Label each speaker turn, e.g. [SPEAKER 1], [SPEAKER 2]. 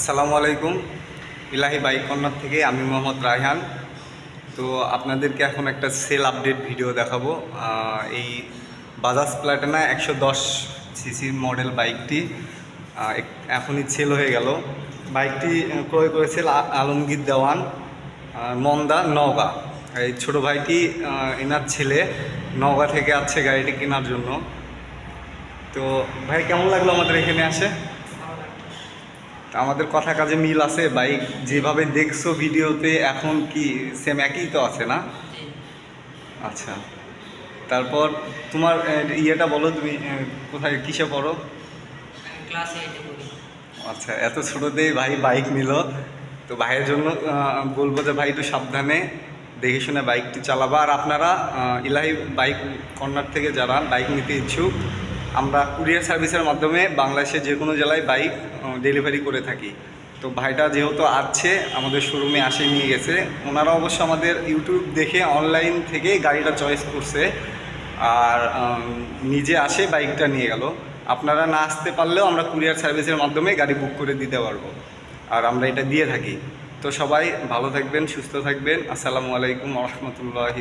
[SPEAKER 1] আসসালামু আলাইকুম। ইলাহি bike corner থেকে আমি মোহাম্মদ রায়হান। তো আপনাদেরকে এখন একটা সেল আপডেট ভিডিও দেখাবো। এই বাজাজ প্লাটিনা একশো দশ সিসির মডেল বাইকটি এখনই সেল হয়ে গেল। বাইকটি ক্রয় করেছে আ- আলমগীর দেওয়ান মন্দা, নওগাঁ। এই ছোটো ভাইটি এনার ছেলে, নওগাঁ থেকে আছে গাড়িটি কেনার জন্য। তো ভাই, কেমন লাগল আমাদের এখানে আসে আমাদের কথা কাজে মিল আছে বাইক যেভাবে দেখছ ভিডিওতে এখন কি সেম একই তো আছে না? আচ্ছা। তারপর তোমার ইয়েটা বলো তুমি কোথায় কিসে পড়ো?
[SPEAKER 2] ক্লাস
[SPEAKER 1] আচ্ছা এত ছোটোতেই ভাই বাইক নিল। তো ভাইয়ের জন্য বলব যে ভাই একটু সাবধানে দেখে শুনে বাইকটি চালাবা। আর আপনারা ইলাহি বাইক কর্নার থেকে যারা বাইক নিতে ইচ্ছুক আমরা কুরিয়ার সার্ভিসের মাধ্যমে বাংলাদেশের যে কোনো জেলায় বাইক ডেলিভারি করে থাকি। তো ভাইটা যেহেতু আছে আমাদের শোরুমে আসে নিয়ে গেছে। ওনারা অবশ্য আমাদের ইউটিউব দেখে অনলাইন থেকে গাড়িটা চয়েস করছে। আর নিজে আসে বাইকটা নিয়ে গেল। আপনারা না আসতে পারলেও আমরা কুরিয়ার সার্ভিসের মাধ্যমে গাড়ি বুক করে দিতে পারব। আর আমরা এটা দিয়ে থাকি। তো সবাই ভালো থাকবেন, সুস্থ থাকবেন। আসসালামু আলাইকুম রহমতুল্লাহি